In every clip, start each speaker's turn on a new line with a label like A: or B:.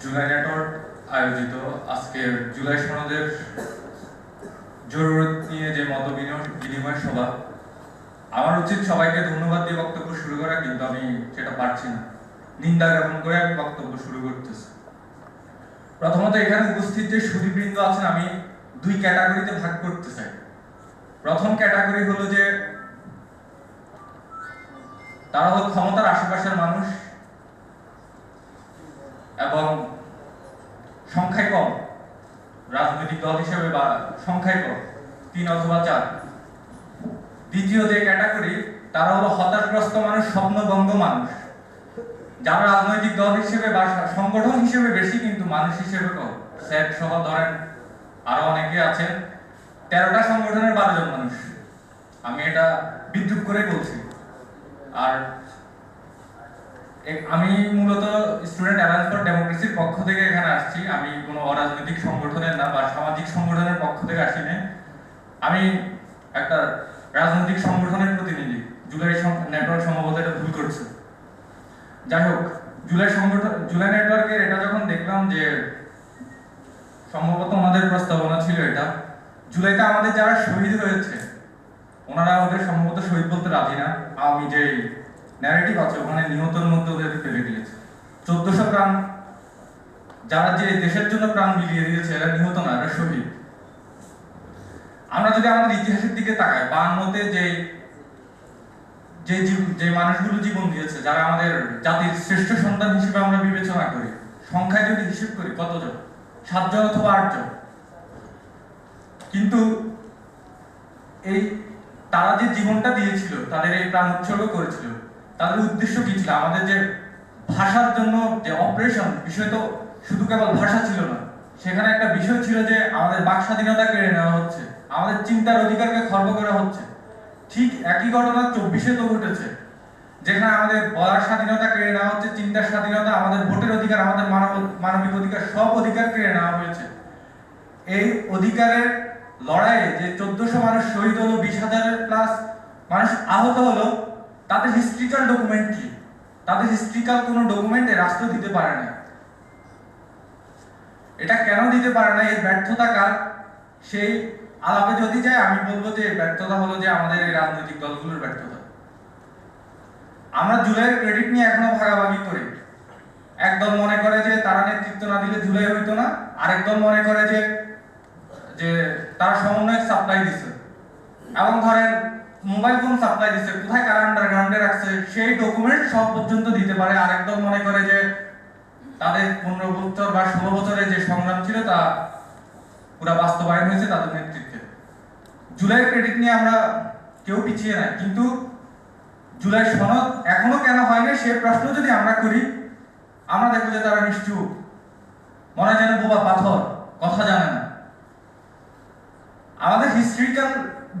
A: July network আয়োজিত। আজকের জুলাই সনদের জরুরত নিয়ে যে মত বিনিময়- সভা, আমার উচিত সবাইকে ধন্যবাদ দিয়ে বক্তব্য শুরু করা, কিন্তু আমি সেটা পারছি না। নিন্দা জ্ঞাপন করে আমি বক্তব্য শুরু করতেছি। প্রথমত এখানে উপস্থিত যে সুদীবৃন্দ আছেন, আমি দুই ক্যাটাগরিতে ভাগ করতে চাই। প্রথম ক্যাটাগরি হলো যে, তারা হলো ক্ষমতার আশেপাশের মানুষ এবং সংখ্যায় কম রাজনৈতিক দল হিসেবে বা সংখ্যায় কম তিন অথবা চার। দ্বিতীয় যে ক্যাটাগরি, তারা হলো হতাশগ্রস্ত মানুষ স্বপ্নভঙ্গ মানুষ। যারা রাজনৈতিক দল হিসেবে বা সংগঠন হিসেবে বেশি কিন্তু মানুষ হিসেবে কম। স্যাট সহ ধরেন আরও অনেকে আছেন, তেরোটা সংগঠনের বারো জন মানুষ। আমি এটা বিদ্রুপ করে বলছি। আর আমি মূলত স্টুডেন্ট অ্যালায়েন্স ফর ডেমোক্রেসির পক্ষ থেকে এখানে আসছি। আমি কোনো অরাজনৈতিক সংগঠনের না, বা সামাজিক সংগঠনের পক্ষ থেকে আসি না আমি একটা রাজনৈতিক সংগঠনের প্রতিনিধি, জুলাই নেটওয়ার্ক সম্ভবত এটা ভুল করছে। যাই হোক, জুলাই সংগঠন জুলাই নেটওয়ার্কের এটা যখন দেখলাম যে সম্ভবত আমাদের প্রস্তাবনা ছিল এটা, জুলাইতে আমাদের যারা শহীদ হয়েছে, ওনারা ওদের সম্ভবত শহীদ বলতে রাজি না। আমি যে ন্যারেটিভ আছে, ওখানে নিহতের মধ্যে ওদের ফেলে দিয়েছে চোদ্দশো প্রাণ যারা যে দেশের জন্য প্রাণ বিলিয়ে দিয়েছে, এরা নিহত না, এরা শহীদ। আমরা যদি আমাদের ইতিহাসের দিকে তাকাই, বায়ান্নতে যে যে যে মানুষগুলো জীবন দিয়েছে, যারা আমাদের জাতির শ্রেষ্ঠ সন্তান হিসেবে আমরা বিবেচনা করি, সংখ্যায় যদি হিসেব করি, কতজন? সাতজন অথবা আটজন? কিন্তু এই, তারা যে জীবনটা দিয়েছিল, তাদের এই প্রাণ উৎসর্গ করেছিল, তাদের উদ্দেশ্য কি ছিল? আমাদের যে ভাষার জন্য যে অপারেশন, বিষয় তো শুধু কেবল ভাষা ছিল না, সেখানে একটা বিষয় ছিল যে আমাদের বাক স্বাধীনতা কেড়ে নেওয়া হচ্ছে, আমাদের চিন্তার অধিকারকে খর্ব করা হচ্ছে। ঠিক একই ঘটনা চব্বিশে তো ঘটেছে, যেখানে আমাদের বলার স্বাধীনতা কেড়ে নেওয়া হচ্ছে, চিন্তার স্বাধীনতা, আমাদের ভোটের অধিকার, আমাদের মানব, মানবিক অধিকার, সব অধিকার কেড়ে নেওয়া হয়েছে। এই অধিকারের লড়াইয়ে যে চোদ্দশো মানুষ শহীদ হলো, বিশ হাজারের প্লাস মানুষ আহত হলো, তাদের হিস্ট্রিক্যাল ডকুমেন্ট কি? তাদের হিস্ট্রিক্যাল কোনো ডকুমেন্টে রাষ্ট্র দিতে পারে না এটা কেন দিতে পারে না? এই ব্যর্থতা কার? সেই আলাপে যদি যায়, আমি বলব যে ব্যর্থতা হলো যে আমাদের এই রাজনৈতিক দলগুলোর ব্যর্থতা। আমরা জুলাইয়ের ক্রেডিট নিয়ে এখনও ভাগাভাগি করি। একদল মনে করে যে তারা নেতৃত্ব না দিলে জুলাই হইতো না, আরেক দল মনে করে যে যে তারা সমন্বয় সাপ্লাই দিছে। এবং ধরেন মোবাইল ফোন সাপ্লাই দিছে, কোথায় কারা আন্ডারগ্রাউন্ডে রাখছে, সেই ডকুমেন্ট সব পর্যন্ত দিতে পারে। আরেক দল মনে করে যে তাদের পনেরো বছর বা ষোলো বছরের যে সংগ্রাম ছিল তা পুরা বাস্তবায়ন হয়েছে তাদের নেতৃত্বে। জুলাই ক্রেডিট নিয়ে আমরা কেউ পিছিয়ে নাই। কিন্তু জুলাই সনদ এখনও কেন হয়নি সে প্রশ্ন যদি আমরা করি, আমরা দেখব যে তারা নিশ্চুপ। মনে যেন বোবা পাথর, কথা জানে না। আমাদের হিস্ট্রিক্যাল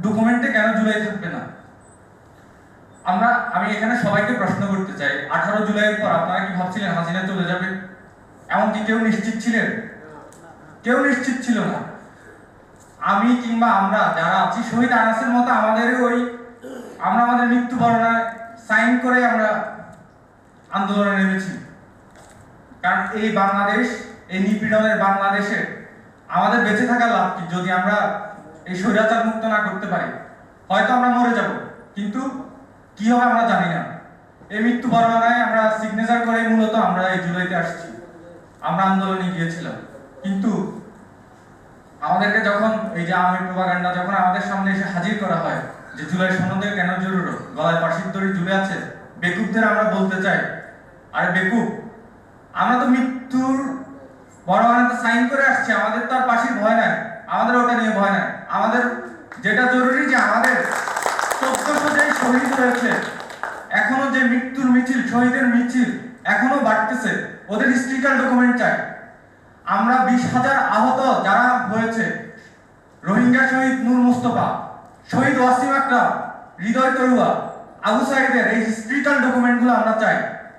A: ডকুমেন্টে কেন জুলাই থাকবে না? আমরা, আমি এখানে সবাইকে প্রশ্ন করতে চাই, আঠারো জুলাইয়ের পর আপনারা কি ভাবছিলেন হাসিনা চলে যাবে? এমনকি কেউ নিশ্চিত ছিলেন? কেউ নিশ্চিত ছিল না। আমি কিংবা আমরা যারা আছি, শহীদ আনাসের মতো আমাদের ওই আমরা আমাদের মৃত্যুবরণায় সাইন করে আমরা আন্দোলনে নেমেছি। কারণ এই বাংলাদেশ, এই নিপীড়নের বাংলাদেশে আমাদের বেঁচে থাকার লাভ কি? যদি আমরা এই স্বৈরাচার মুক্ত না করতে পারি, হয়তো আমরা মরে যাব। কিন্তু কি হবে আমরা জানি না। এই মৃত্যু বর্ণনায় আমরা সিগনেচার করে মূলত আমরা এই জুলাইতে আসছি। আমরা আন্দোলনে গিয়েছিলাম। কিন্তু আমাদেরকে যখন এই যে আওয়ামী প্রোপাগান্ডা, যখন আমাদের সামনে এসে হাজির করা হয় যে জুলাই সনদের কেন জরুরি, গলায় পাশির দড়ি ঝুলে আছে, বেকুবদের আমরা বলতে চাই, আরে বেকুব, আমরা তো মৃত্যুর বড় সাইন করে আসছি, আমাদের তো আর পাশির ভয় নাই, আমাদের ওটা নিয়ে ভয় নাই, আমাদের যেটা জরুরি যে আমাদের চোদ্দশো যে শহীদ হয়েছে, এখনও যে মৃত্যুর মিছিল, শহীদের মিছিল এখনও বাড়তেছে ওদের হিস্ট্রিক্যাল ডকুমেন্ট চাই। আমরা বিশ হাজার আহত যারা হয়েছে, রোহিঙ্গা শহীদ নূর মুস্তফা, শহীদ ওয়াসিম আকরাম হৃদয় তরুয়া, আবু সাইদের এই হিস্ট্রিক্যাল ডকুমেন্টগুলো আমরা চাই।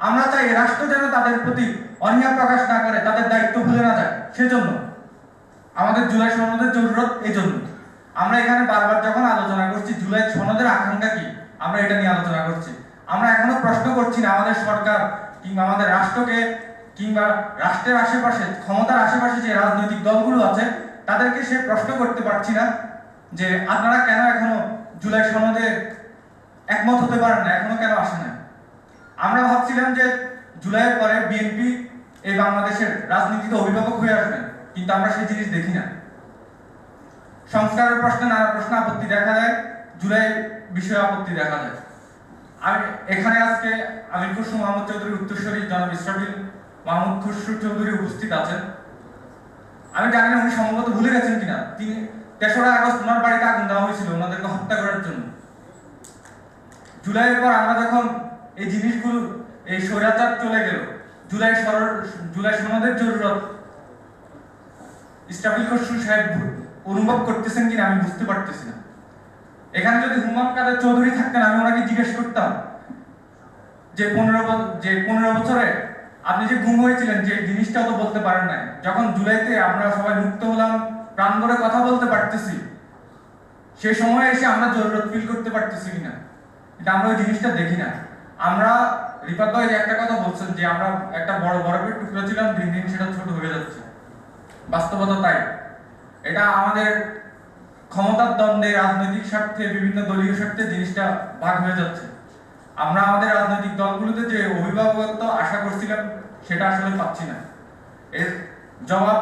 A: আমরা চাই রাষ্ট্র যেন তাদের প্রতি অনীহা প্রকাশ না করে, তাদের দায়িত্ব ভুলে না যায়। সেজন্য আমাদের জুলাই সনদের জরুরত এই জন্য আমরা এখানে বারবার যখন আলোচনা করছি, জুলাই সনদের আকাঙ্ক্ষা কি? আমরা এটা নিয়ে আলোচনা করছি। আমরা এখনও প্রশ্ন করছি না আমাদের সরকার কিংবা আমাদের রাষ্ট্রকে কিংবা রাষ্ট্রের আশেপাশে, ক্ষমতার আশেপাশে যে রাজনৈতিক দলগুলো আছে, তাদেরকে সে প্রশ্ন করতে পারছি না যে আপনারা কেন এখনও জুলাই সনদে একমত হতে পারেন না, এখনও কেন আসে না? আমরা ভাবছিলাম যে জুলাইয়ের পরে বিএনপি এই বাংলাদেশের রাজনীতিতে অভিভাবক হয়ে আসবে, কিন্তু আমরা সেই জিনিস দেখি না। সংস্কারের প্রশ্নে নানা প্রশ্ন আপত্তি দেখা যায় জুলাই বিষয়ে আপত্তি দেখা যায় আমি এখানে আজকে আমির খুশরু মাহমুদ চৌধুরী উত্তরস্বরী জনাব মাহমুদ খুশরু চৌধুরী উপস্থিত আছেন। আমি জানি না উনি সম্ভবত ভুলে গেছেন কিনা। তিনি তেসরা আগস্ট ওনার বাড়িতে আগুন দেওয়া হয়েছিল, ওনাদেরকে হত্যা করার জন্য। জুলাইয়ের পর আমরা যখন এই জিনিসগুলো, এই স্বৈরাচার চলে গেল, জুলাই সরর জুলাই সনদের জরুরত ইস্টাফিল খসরু সাহেব অনুভব করতেছেন কিনা আমি বুঝতে পারতেছি না। এখানে যদি হুমাম কাদের চৌধুরী থাকতেন, আমি ওনাকে জিজ্ঞেস করতাম যে পনেরো যে পনেরো বছরে আপনি যে গুম হয়েছিলেন, যে জিনিসটাও তো বলতে পারেন নাই। যখন জুলাইতে আমরা সবাই মুক্ত হলাম, প্রাণ ভরে কথা বলতে পারতেছি সেই সময় এসে আমরা জরুরত ফিল করতে পারতেছি কিনা? এটা আমরা ওই জিনিসটা দেখি না। আমরা, রিপাত ভাই একটা কথা বলছেন, যে আমরা একটা বড় বরফের টুকরো ছিলাম, দিন দিন সেটা ছোট হয়ে যাচ্ছে। বাস্তবতা তাই। এটা আমাদের ক্ষমতার দ্বন্দ্বে, রাজনৈতিক স্বার্থে, বিভিন্ন দলীয় স্বার্থে জিনিসটা ভাগ হয়ে যাচ্ছে। আমরা আমাদের রাজনৈতিক দলগুলোতে যে অভিভাবকত্ব আশা করছিলাম, সেটা আসলে পাচ্ছি না। এর জবাব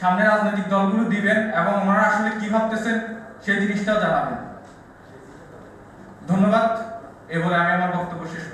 A: সামনে রাজনৈতিক দলগুলো দিবেন এবং ওনারা আসলে কি ভাবতেছেন, সেই জিনিসটাও জানাবেন। ধন্যবাদ এবারে আমি আমার বক্তব্য শেষ